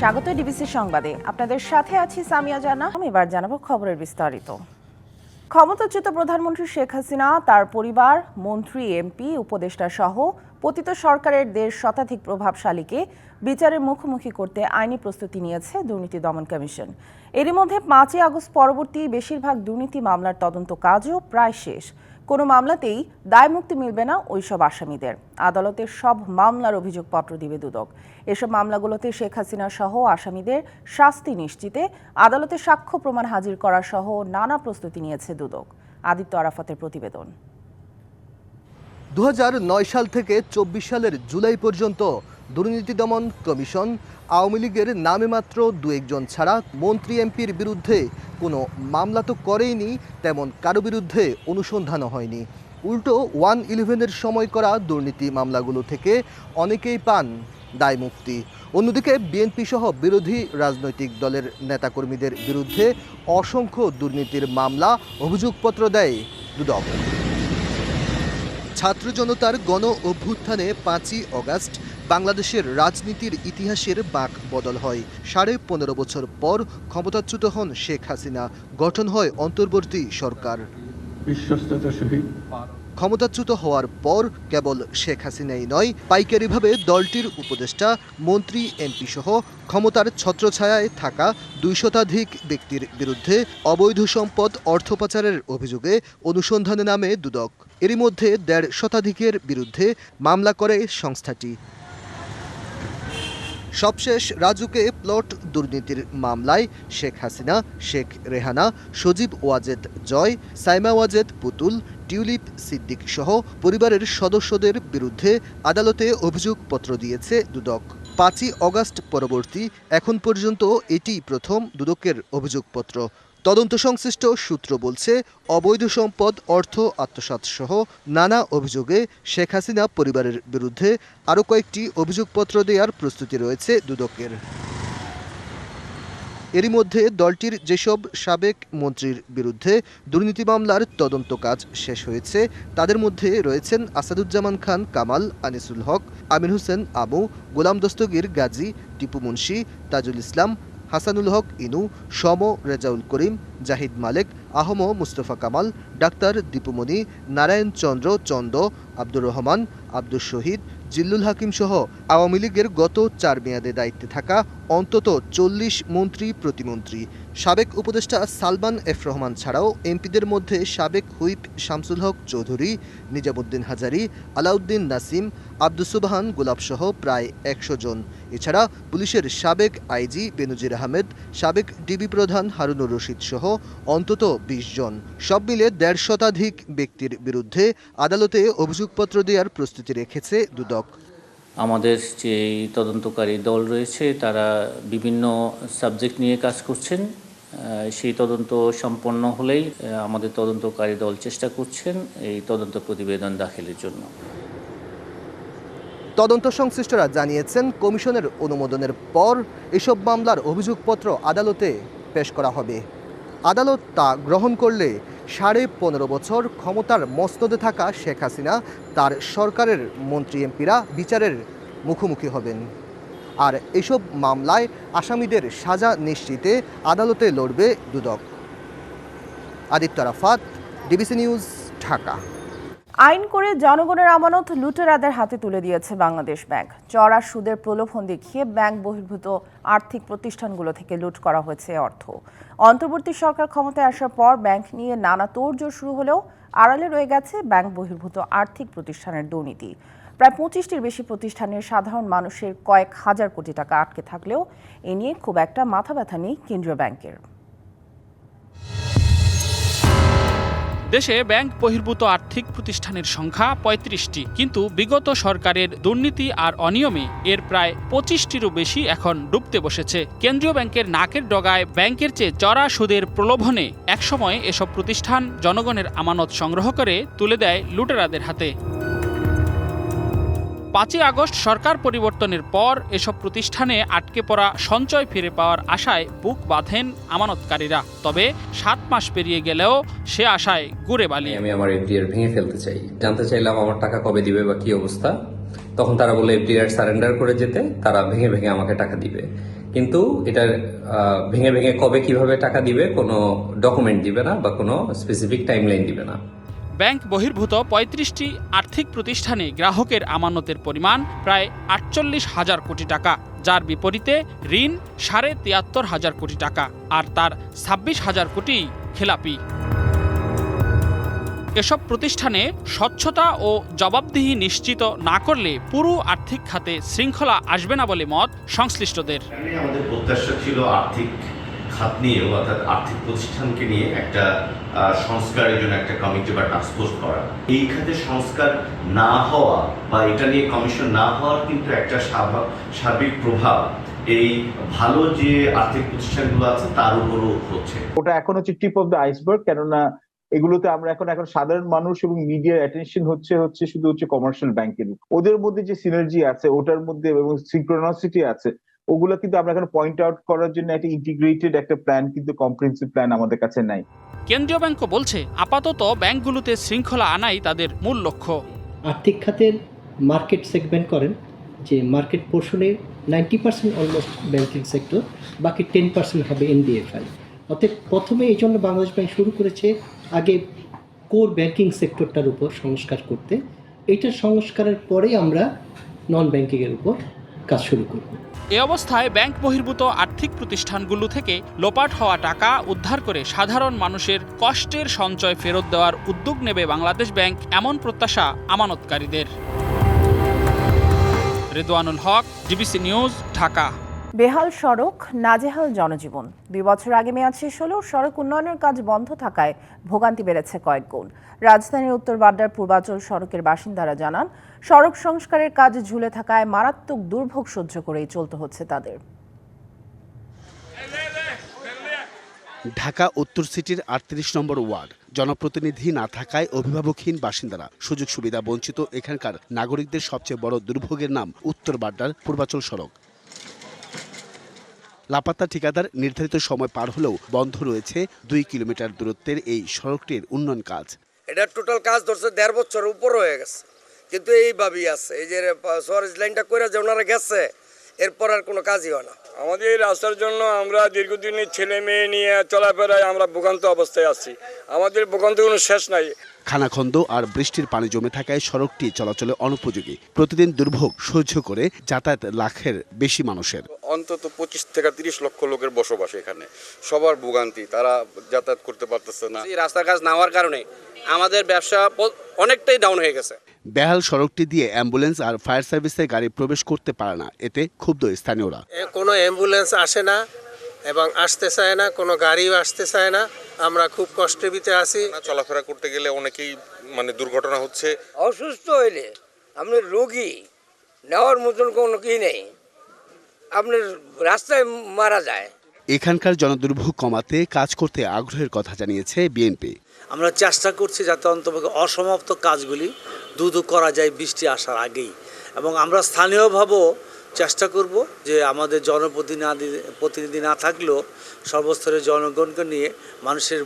স্বাগত ডিবিসি সংবাদে। আপনাদের সাথে আছি সামিয়া জানা আমি এবার জানাব খবরের বিস্তারিত। ক্ষমতাচ্যুত প্রধানমন্ত্রী শেখ হাসিনা, তার পরিবার, মন্ত্রী, এমপি, উপদেষ্টা সহ পতিত সরকারের দেড় শতাধিক প্রভাবশালীকে বিচারের মুখোমুখি করতে আইনি প্রস্তুতি নিয়েছে দুর্নীতি দমন কমিশন। এরই মধ্যে পাঁচই আগস্ট পরবর্তী বেশিরভাগ দুর্নীতি মামলার তদন্ত কাজও প্রায় শেষ। কোনো মামলাতেই দায়মুক্তি মিলবে না ওইসব আসামিদের। আদালতের সব মামলার অভিযোগপত্র দিবে দুদক। এসব মামলাগুলোতে শেখ হাসিনা সহ আসামিদের শাস্তি নিশ্চিতে আদালতে সাক্ষ্য প্রমাণ হাজির করা সহ নানা প্রস্তুতি নিয়েছে দুদক। আদিত্য আরাফাতের প্রতিবেদন। দু হাজার নয় সাল থেকে চব্বিশ সালের জুলাই পর্যন্ত দুর্নীতি দমন কমিশন আওয়ামী লীগের নামে মাত্র দু একজন ছাড়া মন্ত্রী এমপির বিরুদ্ধে কোনো মামলা তো করেইনি, তেমন কারও বিরুদ্ধে অনুসন্ধানও হয়নি। উল্টো ওয়ান ইলেভেনের সময় করা দুর্নীতি মামলাগুলো থেকে অনেকেই পান দায়মুক্তি অন্যদিকে বিএনপি সহ বিরোধী রাজনৈতিক দলের নেতাকর্মীদের বিরুদ্ধে অসংখ্য দুর্নীতির মামলা অভিযোগপত্র দেয় দুদক। ছাত্র জনতার গণ অভ্যুত্থানে পাঁচই অগাস্ট বাংলাদেশের রাজনীতির ইতিহাসের বাঁক বদল হয়। সাড়ে পনেরো বছর পর ক্ষমতাচ্যুত হন শেখ হাসিনা। গঠন হয় অন্তর্বর্তী সরকার। বিশ্বস্ততার সহিত। ক্ষমতাচ্যুত হওয়ার পর কেবল শেখ হাসিনাই নয় পাইকারিভাবে দলটির উপদেষ্টা মন্ত্রী এমপি সহ ক্ষমতার ছত্রছায়ায় থাকা দুই শতাধিক ব্যক্তির বিরুদ্ধে অবৈধ সম্পদ অর্থ পাচারের অভিযোগে অনুসন্ধানে নামে দুদক। এরই মধ্যে দেড় শতাধিকের বিরুদ্ধে মামলা করে সংস্থাটি। সবশেষ রাজুকে প্লট দুর্নীতির মামলায় শেখ হাসিনা, শেখ রেহানা, সজীব ওয়াজেদ জয়, সাইমা ওয়াজেদ পুতুল, টিউলিপ সিদ্দিক সহ পরিবারের সদস্যদের বিরুদ্ধে আদালতে অভিযোগপত্র দিয়েছে দুদক। পাঁচই অগাস্ট পরবর্তী, এখন পর্যন্ত এটি প্রথম দুদকের অভিযোগপত্র। তদন্ত সংশ্লিষ্ট সূত্র বলছে, অবৈধ সম্পদ, অর্থ, আত্মসাৎ সহ নানা অভিযোগে শেখ হাসিনা পরিবারের বিরুদ্ধে আরও কয়েকটি অভিযোগপত্র দেওয়ার প্রস্তুতি রয়েছে দুদকের। এরই মধ্যে দলটির যেসব সাবেক মন্ত্রীর বিরুদ্ধে দুর্নীতি মামলার তদন্ত কাজ শেষ হয়েছে, তাদের মধ্যে রয়েছেন আসাদুজ্জামান খান, কামাল, আনিসুল হক আমির হোসেন আমু, গোলাম দস্তগীর গাজী, টিপু মুন্সি, তাজুল ইসলাম হাসানুল হক, ইনু, সম, রেজাউল করিম, জাহিদ মালেক, আহম, মুস্তফা কামাল, ডাক্তার দীপুমণি, নারায়ণ চন্দ্র, চন্দ, আব্দুর রহমান আব্দুর শহীদ, জিল্লুল হাকিম সহ আওয়ামী লীগের গত চার মেয়াদে দায়িত্বে থাকা অন্তত চল্লিশ মন্ত্রী প্রতিমন্ত্রী। সাবেক উপদেষ্টা সালমান এফ রহমান ছাড়াও এমপিদের মধ্যে সাবেক হুইপ শামসুল হক চৌধুরী, নিজামুদ্দিন হাজারি, আলাউদ্দিন নাসিম, আব্দুস সুবহান গোলাপসহ প্রায় একশো জন। এছাড়া পুলিশের সাবেক আইজি বেনজির আহমেদ, সাবেক ডিবি প্রধান হারুনুর রশিদ সহ অন্তত বিশ জন। সব মিলে দেড় শতাধিক ব্যক্তির বিরুদ্ধে আদালতে অভিযোগপত্র দেওয়ার প্রস্তুতি রেখেছে দুদক। আমাদের যে তদন্তকারী দল রয়েছে, তারা বিভিন্ন সাবজেক্ট নিয়ে কাজ করছেন। সেই তদন্ত সম্পন্ন হলেই আমাদের তদন্তকারী দল চেষ্টা করছেন এই তদন্ত প্রতিবেদন দাখিলের জন্য। তদন্ত সংশ্লিষ্টরা জানিয়েছেন, কমিশনের অনুমোদনের পর এসব মামলার অভিযোগপত্র আদালতে পেশ করা হবে। আদালত তা গ্রহণ করলে সাড়ে পনেরো বছর ক্ষমতার মস্তদে থাকা শেখ হাসিনা, তার সরকারের মন্ত্রী এমপিরা বিচারের মুখোমুখি হবেন। আর এসব মামলায় আসামিদের সাজা নিশ্চিতে আদালতে লড়বে দুদক। Aditya Rafat DBC news, Dhaka. আইন করে জনগণের আমানত লুটেরাদের হাতে তুলে দিয়েছে বাংলাদেশ ব্যাংক। চড়া সুদের প্রলোভন দেখিয়ে ব্যাংক বহির্ভূত আর্থিক প্রতিষ্ঠানগুলো থেকে লুট করা হয়েছে অর্থ। অন্তর্বর্তী সরকার ক্ষমতায় আসার পর ব্যাংক নিয়ে নানা তোড়জোড় শুরু হলেও আড়ালে রয়ে গেছে ব্যাংক বহির্ভূত আর্থিক প্রতিষ্ঠানের দুর্নীতি। প্রায় পঁচিশটির বেশি প্রতিষ্ঠানের সাধারণ মানুষের কয়েক হাজার কোটি টাকা আটকে থাকলেও এ নিয়ে খুব একটা মাথা ব্যথা নেই কেন্দ্রীয় ব্যাংকের। দেশে ব্যাংক বহির্ভূত আর্থিক প্রতিষ্ঠানের সংখ্যা পঁয়ত্রিশটি। কিন্তু বিগত সরকারের দুর্নীতি আর অনিয়মে এর প্রায় পঁচিশটিরও বেশি এখন ডুবতে বসেছে। কেন্দ্রীয় ব্যাংকের নাকের ডগায় ব্যাংকের চেয়ে চড়া সুদের প্রলোভনে একসময় এসব প্রতিষ্ঠান জনগণের আমানত সংগ্রহ করে তুলে দেয় লুটেরাদের হাতে। পাঁচই আগস্ট সরকার পরিবর্তনের পর এসব প্রতিষ্ঠানে আটকে পড়া সঞ্চয় ফিরে পাওয়ার আশায় বুক বাঁধেন আমানতকারীরা। তবে সাত মাস পেরিয়ে গেলেও সে আশায় গুড়ে বালি। আমি আমার এফডিআর ভেঙে ফেলতে চাই। জানতে চাইলাম আমার টাকা কবে দিবে বা কি অবস্থা। তখন তারা বলে এফডিআর সারেন্ডার করে যেতে তারা ভেঙে ভেঙে আমাকে টাকা দিবে। কিন্তু আহ, ভেঙে ভেঙে কবে কীভাবে টাকা দিবে কোনো ডকুমেন্ট দিবে না বা কোনো স্পেসিফিক টাইমলাইন দিবে না। ব্যাংক বহির্ভূত পঁয়ত্রিশটি আর্থিক প্রতিষ্ঠানে গ্রাহকের আমানতের পরিমাণ প্রায় আটচল্লিশ হাজার কোটি টাকা, যার বিপরীতে ঋণ সাড়ে তিয়াত্তর হাজার কোটি টাকা আর তার ছাব্বিশ হাজার কোটি খেলাপি। এসব প্রতিষ্ঠানে স্বচ্ছতা ও জবাবদিহি নিশ্চিত না করলে পুরো আর্থিক খাতে শৃঙ্খলা আসবে না বলে মত সংশ্লিষ্টদের। আমাদের প্রত্যাশা ছিল আর্থিক খাত নিয়ে অর্থাৎ আর্থিক প্রতিষ্ঠানকে নিয়ে একটা সংস্কারের জন্য একটা কমিটি বা টাস্কফোর্স করা। এই খাতে সংস্কার না হওয়া বা এটা নিয়ে কমিশন না হওয়ার কিন্তু একটা স্বাভা- সার্বিক প্রভাব এই ভালো যে আর্থিক প্রতিষ্ঠানগুলো আছে তার উপরও হচ্ছে। ওটা এখন হচ্ছে টিপ অফ দ্য আইসবার্গ কেননা এগুলোতে আমরা এখন এখন সাধারণ মানুষ এবং মিডিয়ার অ্যাটেনশন হচ্ছে হচ্ছে শুধু হচ্ছে কমার্শিয়াল ব্যাংকের ওদের মধ্যে যে সিনার্জি আছে, ওটার মধ্যে এবং সিনক্রোনাসিটি আছে ওগুলো কিন্তু আমরা এখন পয়েন্ট আউট করার জন্য একটা ইন্টিগ্রেটেড একটা প্ল্যান কিন্তু কম্প্রিহেন্সিভ প্ল্যান আমাদের কাছে নাই। কেন্দ্রীয় ব্যাংকও বলছে আপাতত ব্যাংকগুলোতে শৃঙ্খলা আনাই তাদের মূল লক্ষ্য। আর্থিক খাতের মার্কেট সেগমেন্ট করেন যে market পোর্শনে ninety percent almost banking sector বাকি টেন পার্সেন্ট হবে এনবিএফআই অতএব প্রথমে এই জন্য বাংলাদেশ ব্যাংক শুরু করেছে আগে কোর ব্যাংকিং সেক্টরটার উপর সংস্কার করতে। এইটা সংস্কারের পরেই আমরা নন ব্যাংকিংয়ের উপর কাজ শুরু করব। এ অবস্থায় ব্যাংক বহির্ভূত আর্থিক প্রতিষ্ঠানগুলো থেকে লোপাট হওয়া টাকা উদ্ধার করে সাধারণ মানুষের কষ্টের সঞ্চয় ফেরত দেওয়ার উদ্যোগ নেবে বাংলাদেশ ব্যাংক এমন প্রত্যাশা আমানতকারীদের। Redwanul Haque DBC news Dhaka. বেহাল সড়ক নাজেহাল জনজীবন। দুই বছর আগে মেয়াদ শেষ হলেও সড়ক উন্নয়নের কাজ বন্ধ থাকায় ভোগান্তি বেড়েছে কয়েক গুণ। রাজধানীর উত্তর বাড্ডার পূর্বাচল সড়কের বাসিন্দারা জানান সড়ক সংস্কারের কাজ ঝুলে থাকায় মারাত্মক দুর্ভোগ সহ্য করেই চলতে হচ্ছে তাদের। ঢাকা উত্তর সিটির আটত্রিশ নম্বর ওয়ার্ড। জনপ্রতিনিধি না থাকায় অভিভাবকহীন বাসিন্দারা সুযোগ সুবিধা বঞ্চিত এখানকার নাগরিকদের সবচেয়ে বড় দুর্ভোগের নাম উত্তর বাড্ডার পূর্বাচল সড়ক। লাপাত্তা ঠিকাদার নির্ধারিত সময় পার হলেও বন্ধ রয়েছে দুই কিলোমিটার দূরত্বের এই সড়কটির উন্নয়ন কাজ। এটা টোটাল কাজ ধরছে দেড় বছর উপর হয়ে গেছে। কিন্তু এইভাবেই আছে। এই যে সরেজ লাইনটা করে যে ওনারা গেছে এরপর আর কোনো কাজই হয় না। আমাদের এই রাস্তার জন্য আমরা দীর্ঘদিনের ছেলে মেয়ে নিয়ে চলাফেরায় আমরা ভোগান্ত অবস্থায় আছি। আমাদের ভোগান্ত কোনো শেষ নাই। খানাখন্দ আর বৃষ্টির পানি জমে থাকায় সড়কটি চলাচলে অনুপযোগী। প্রতিদিন দুর্ভোগ সহ্য করে যাতায়াত লাখের বেশি মানুষের। অন্তত পঁচিশ থেকে তিরিশ লক্ষ লোকের বসবাস এখানে। সবার ভোগান্তি তারা যাতায়াত করতে পারতেছে না। এই রাস্তার কাজ না হওয়ার কারণে আমাদের ব্যবসা অনেকটাই ডাউন হয়ে গেছে। বেহাল সড়কটি দিয়ে অ্যাম্বুলেন্স আর ফায়ার সার্ভিসের গাড়ি প্রবেশ করতে পারে না। এতে ক্ষুব্ধ স্থানীয়রা। কোনো অ্যাম্বুলেন্স আসে না এবং আসতে চায় না কোনো গাড়িও আসতে চায় না। আমরা খুব কষ্টের ভিতরে আছি। চলাফেরা করতে গেলে অনেকেই মানে দুর্ঘটনা হচ্ছে। অসুস্থ হইলে আপনার রোগী নেওয়ার মতন কোনো কি নেই। আপনার রাস্তায় মারা যায়। এখানকার জনদুর্ভোগ কমাতে কাজ করতে আগ্রহের কথা জানিয়েছে বিএনপি। আমরা চেষ্টা করছি যাতে অন্তপক্ষে অসমাপ্ত কাজগুলি দ্রুত করা যায় বৃষ্টি আসার আগেই। এবং আমরা স্থানীয়ভাবেও চেষ্টা করব যে আমাদের জনপ্রতিনিধি, প্রতিনিধি না থাকলেও সর্বস্তরের জনগণকে নিয়ে মানুষের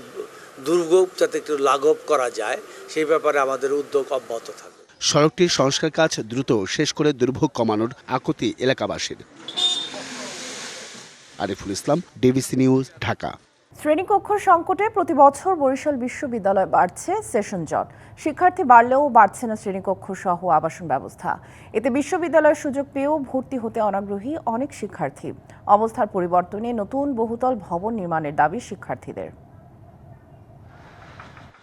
দুর্ভোগ যাতে একটু লাঘব করা যায়, সেই ব্যাপারে আমাদের উদ্যোগ অব্যাহত থাকবে। সড়কটির সংস্কার কাজ দ্রুত শেষ করে দুর্ভোগ কমানোর আকুতি এলাকাবাসীর। Ariful Islam, DBC news, Dhaka. শ্রেণীকক্ষ সংকটে প্রতি বছর বরিশাল বিশ্ববিদ্যালয় বাড়ছে সেশন জট। শিক্ষার্থী বাড়লেও বাড়ছে না শ্রেণীকক্ষ সহ আবাসন ব্যবস্থা। এতে বিশ্ববিদ্যালয়ের সুযোগ পেয়েও ভর্তি হতে অনাগ্রহী অনেক শিক্ষার্থী। অবস্থার পরিবর্তনে নতুন বহুতল ভবন নির্মাণের দাবি শিক্ষার্থীদের।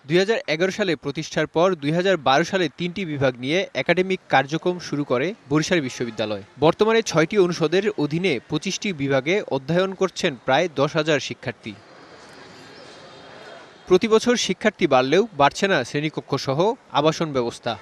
দুই হাজার এগারো সালে প্রতিষ্ঠার পর দুই হাজার বারো সালে তিনটি বিভাগ নিয়ে একাডেমিক কার্যক্রম শুরু করে বরিশাল বিশ্ববিদ্যালয়। বর্তমানে ছয়টি অনুষদের অধীনে পঁচিশটি বিভাগে অধ্যয়ন করছেন প্রায় দশ হাজার শিক্ষার্থী। প্রতিবছর শিক্ষার্থী বাড়লেও বাড়ছে না শ্রেণীকক্ষসহ আবাসন ব্যবস্থা।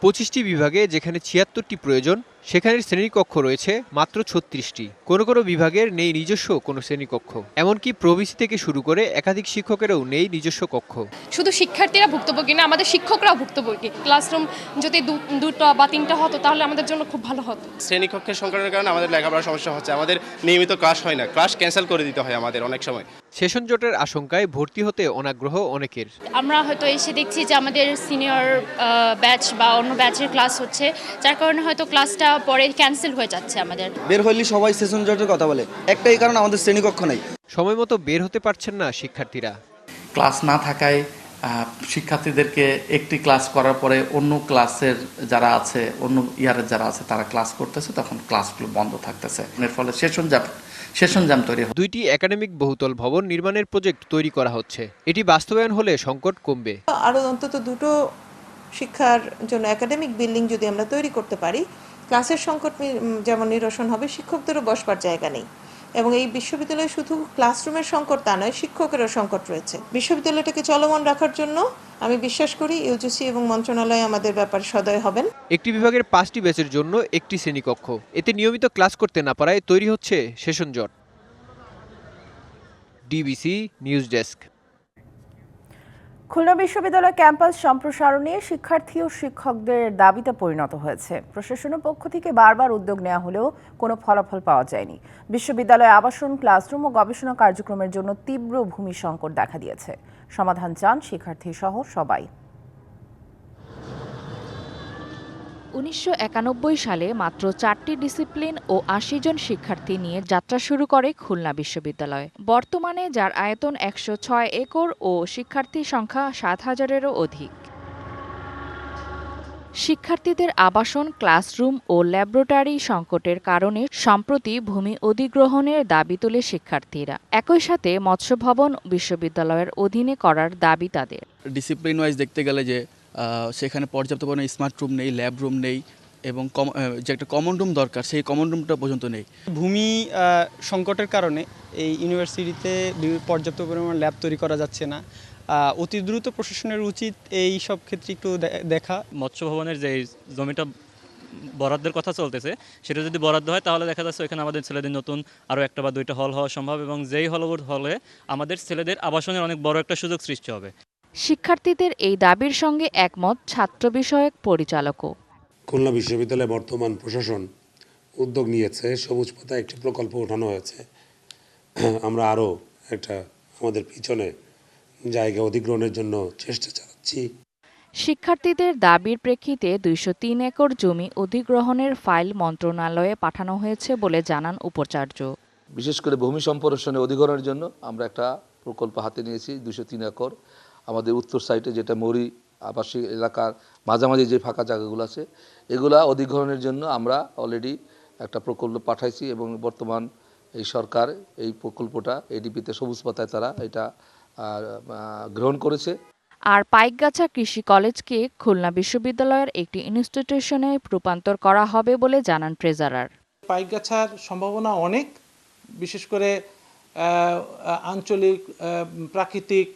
পঁচিশটি বিভাগে যেখানে ছিয়াত্তরটি প্রয়োজন সেখানে শ্রেণীকক্ষ রয়েছে মাত্র ছত্রিশটি। কোনো কোনো বিভাগের নেই নিজস্ব কোনো শ্রেণীকক্ষ। এমনকি প্রবিসি থেকে শুরু করে একাধিক শিক্ষকেরও নেই নিজস্ব কক্ষ। শুধু শিক্ষার্থীরা ভুক্তভোগী না আমাদের শিক্ষকরাও ভুক্তভোগী। ক্লাসরুম যদি দু- দুটো বা তিনটা হতো তাহলে আমাদের জন্য খুব ভালো হতো। শ্রেণীকক্ষের সংকটের কারণে আমাদের লেখাপড়ার সমস্যা হচ্ছে। আমাদের নিয়মিত ক্লাস হয় না। ক্লাস ক্যান্সেল করে দিতে হয় আমাদের অনেক সময়। সেশন জটের আশঙ্কায় ভর্তি হতে অনাগ্রহ অনেকের। আমরা হয়তো এসে দেখছি যে আমাদের সিনিয়র ব্যাচ বা অন্য ব্যাচের ক্লাস হচ্ছে। যার কারণে হয়তো ক্লাসটা পরে ক্যান্সেল হয়ে যাচ্ছে আমাদের। বের হইলে সবাই সেশন জটের কথা বলে। একটাই কারণ আমাদের শ্রেণীকক্ষ নেই। সময় মতো বের হতে পারছেন না শিক্ষার্থীরা। ক্লাস না থাকায় শিক্ষার্থীদেরকে একটি ক্লাস করার পরে অন্য ক্লাসের যারা আছে অন্য ইয়ারের যারা আছে তারা ক্লাস করতেছে তখন ক্লাসগুলো বন্ধ থাকতেছে। এর ফলে সেশন জ্যাম সেশন জ্যাম তৈরি দুইটি একাডেমিক বহুতল ভবন নির্মাণের প্রজেক্ট তৈরি করা হচ্ছে। এটি বাস্তবায়ন হলে সংকট কমবে। আরও অন্তত দুটো শিক্ষার জন্য একাডেমিক বিল্ডিং যদি আমরা তৈরি করতে পারি ক্লাসের সংকট যেমন নিরসন হবে, শিক্ষকদেরও বসবার জায়গা নেই। এবং এই বিশ্ববিদ্যালয়ে শুধু ক্লাসরুমের সংকট তা নয়, শিক্ষকেরও সংকট রয়েছে। বিশ্ববিদ্যালয়টাকে চলমান রাখার জন্য আমি বিশ্বাস করি ইউজিসি এবং মন্ত্রণালয় আমাদের ব্যাপারে সদয় হবেন। একটি বিভাগের পাঁচটি ব্যাচের জন্য একটি শ্রেণীকক্ষ। এতে নিয়মিত ক্লাস করতে না পারায় তৈরি হচ্ছে সেশন জট। DBC news desk. খুলনা বিশ্ববিদ্যালয় ক্যাম্পাস সম্প্রসারণে শিক্ষার্থী ও শিক্ষকদের দাবিতে পরিণত হয়েছে। প্রশাসনের পক্ষ থেকে বারবার উদ্যোগ নেওয়া হলেও কোনো ফলাফল পাওয়া যায়নি। বিশ্ববিদ্যালয়ে আবাসন, ক্লাসরুম ও গবেষণা কার্যক্রমের জন্য তীব্র ভূমি সংকট দেখা দিয়েছে। সমাধান চান শিক্ষার্থী সহ সবাই। উনিশশো একানব্বই সালে মাত্র চারটি ডিসিপ্লিন ও আশি জন শিক্ষার্থী নিয়ে যাত্রা শুরু করে খুলনা বিশ্ববিদ্যালয়। বর্তমানে যার আয়তন একশো ছয় একর ও শিক্ষার্থী সংখ্যা সাত হাজারেরও অধিক। শিক্ষার্থীদের আবাসন, ক্লাসরুম ও ল্যাবরেটরি সংকটের কারণে সম্প্রতি ভূমি অধিগ্রহণের দাবি তোলে শিক্ষার্থীরা। একই সাথে মৎস্য ভবন বিশ্ববিদ্যালয়ের অধীনে করার দাবি তাদের। ডিসিপ্লিন ওয়াইজ দেখতে গেলে যে সেখানে পর্যাপ্ত পরিমাণে স্মার্ট রুম নেই ল্যাব রুম নেই এবং কম- যে একটা কমন রুম দরকার সেই কমন রুমটা পর্যন্ত নেই। ভূমি সংকটের কারণে এই ইউনিভার্সিটিতে পর্যাপ্ত পরিমাণ ল্যাব তৈরি করা যাচ্ছে না। অতি দ্রুত প্রশাসনের উচিত এই সব ক্ষেত্রে একটু দেখা। মৎস্য ভবনের যে জমিটা বরাদ্দের কথা চলতেছে সেটা যদি বরাদ্দ হয় তাহলে দেখা যাচ্ছে এখানে আমাদের ছেলেদের নতুন আরও একটা বা দুইটা হল হওয়া সম্ভব এবং যেই হলগুলো হলে আমাদের ছেলেদের আবাসনের অনেক বড় একটা সুযোগ সৃষ্টি হবে। শিক্ষার্থীদের এই দাবির সঙ্গে একমত ছাত্র বিষয়ক পরিচালকও। খুলনা বিশ্ববিদ্যালয়ে বর্তমান প্রশাসন উদ্যোগ নিয়েছে সবুজ পথে একটি প্রকল্প ওঠানো হয়েছে। আমরা আরও একটা আমাদের পিছনে জায়গা অধিগ্রহণের জন্য চেষ্টা চালাচ্ছি। শিক্ষার্থীদের দাবির প্রেক্ষিতে দুইশো তিন একর জমি অধিগ্রহণের ফাইল মন্ত্রণালয়ে পাঠানো হয়েছে বলে জানান উপাচার্য। বিশেষ করে ভূমি সম্প্রসারণে অধিগ্রহণের জন্য আমরা একটা প্রকল্প হাতে নিয়েছি দুশো তিন একর। আমাদের উত্তর সাইডে যেটা মৌরি আবাসিক এলাকার মাঝামাঝি যে ফাঁকা জায়গাগুলো আছে এগুলা অধিগ্রহণের জন্য আমরা অলরেডি একটা প্রকল্প পাঠাইছি এবং বর্তমান এই সরকার এই প্রকল্পটা এডিপিতে সবুজ পাতায় তারা এটা গ্রহণ করেছে। আর পাইকগাছা কৃষি কলেজকে খুলনা বিশ্ববিদ্যালয়ের একটি ইনস্টিটিউশনে রূপান্তর করা হবে বলে জানান ট্রেজারার পাইকগাছার সম্ভাবনা অনেক বিশেষ করে আঞ্চলিক প্রাকৃতিক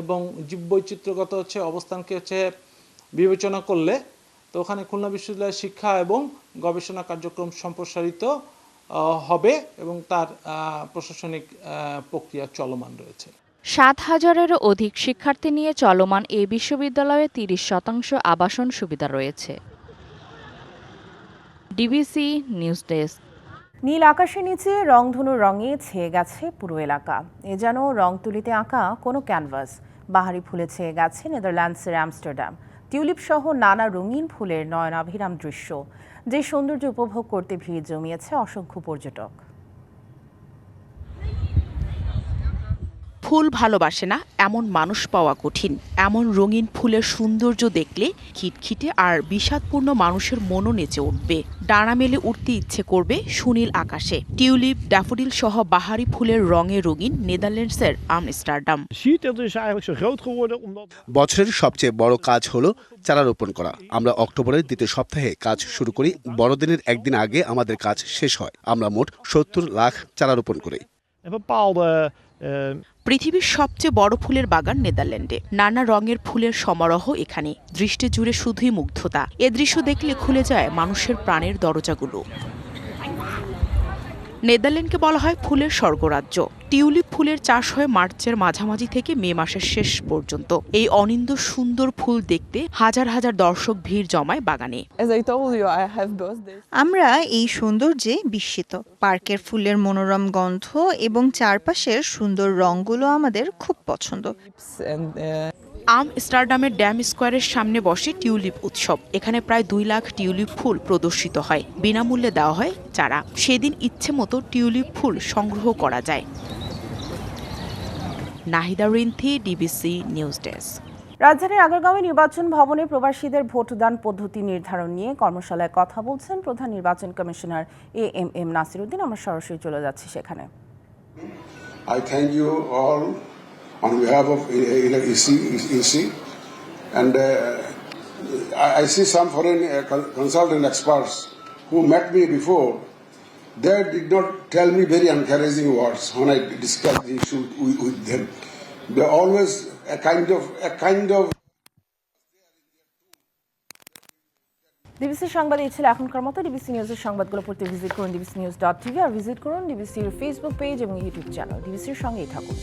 এবং জীববৈচিত্র্যগত হচ্ছে অবস্থানকে হচ্ছে বিবেচনা করলে, তো ওখানে খুলনা বিশ্ববিদ্যালয়ের শিক্ষা এবং গবেষণা কার্যক্রম সম্প্রসারিত হবে এবং তার প্রশাসনিক প্রক্রিয়া চলমান রয়েছে। সাত হাজারেরও অধিক শিক্ষার্থী নিয়ে চলমান এই বিশ্ববিদ্যালয়ে তিরিশ শতাংশ আবাসন সুবিধা রয়েছে। DBC news desk. নীল আকাশের নিচে রংধনু রঙে ছেয়ে গেছে পুরো এলাকা। এ যেন রং তুলিতে আঁকা কোনো ক্যানভাস। বাহারি ফুলে ছেয়ে গেছে নেদারল্যান্ডসের অ্যামস্টারডাম। টিউলিপ সহ নানা রঙিন ফুলের নয়নাভিরাম দৃশ্য। যে সৌন্দর্য উপভোগ করতে ভিড় জমিয়েছে অসংখ্য পর্যটক। ফুল ভালোবাসে না এমন মানুষ পাওয়া কঠিন। এমন রঙিন ফুলের সৌন্দর্য দেখলে খিটখিটে আর বিষাদপূর্ণ মানুষের মনও নেচে উঠবে। ডানা মেলে উঠতে ইচ্ছে করবে সুনীল আকাশে। টিউলিপ ড্যাফোডিল সহ বাহারি ফুলের রঙে রঙিন নেদারল্যান্ডসের আমস্টারডাম। বছরের সবচেয়ে বড় কাজ হলো চারা রোপণ করা। আমরা অক্টোবরের দ্বিতীয় সপ্তাহে কাজ শুরু করি বড়দিনের একদিন আগে আমাদের কাজ শেষ হয়। আমরা মোট সত্তর লাখ চারা রোপণ করি। পৃথিবীর সবচেয়ে বড় ফুলের বাগান নেদারল্যান্ডে। নানা রঙের ফুলের সমারোহ এখানে। দৃষ্টি জুড়ে শুধুই মুগ্ধতা। এ দৃশ্য দেখলে খুলে যায় মানুষের প্রাণের দরজাগুলো। নেদারল্যান্ডকে বলা হয় ফুলের স্বর্গরাজ্য। টিউলিপ ফুলের চাষ হয় মার্চের মাঝামাঝি থেকে মে মাসের শেষ পর্যন্ত। এই অনিন্দ সুন্দর ফুল দেখতে হাজার হাজার দর্শক ভিড় জমায় বাগানে। আমরা এই সৌন্দর্যে বিস্মিত। পার্কের ফুলের মনোরম গন্ধ এবং চারপাশের সুন্দর রঙগুলো আমাদের খুব পছন্দ। আম স্টারডামের ড্যাম স্কোয়ারের সামনে বসে টিউলিপ উৎসব। এখানে প্রায় দুই লাখ টিউলিপ ফুল প্রদর্শিত হয়। বিনামূল্যে দেওয়া হয় চারা। সেদিন ইচ্ছে মতো টিউলিপ ফুল সংগ্রহ করা যায়। Nahida Rinthi DBC news desk. রাজধানীর আগারগাঁওয়ে নির্বাচন ভবনে প্রবাসীদের ভোটদান পদ্ধতি নির্ধারণ নিয়ে কর্মশালায় কথা বলছেন প্রধান নির্বাচন commissioner A M M Nasiruddin. আমরা সরাসরি চলে যাচ্ছি সেখানে। I thank you all on behalf of EC, EC and uh, I, I see some foreign uh, con- consultant experts who met me before. They did not tell me very encouraging words when I discussed the issue with, them. They always a kind of a kind of DBC সংবাদ এই ছিল এখনকার মতো DBC নিউজের সংবাদগুলো পড়তে visit করুন DBC news dot TV আর visit করুন ডিবিসির ফেসবুক পেজ এবং ইউটিউব চ্যানেল ডিবিসির সঙ্গেই থাকুন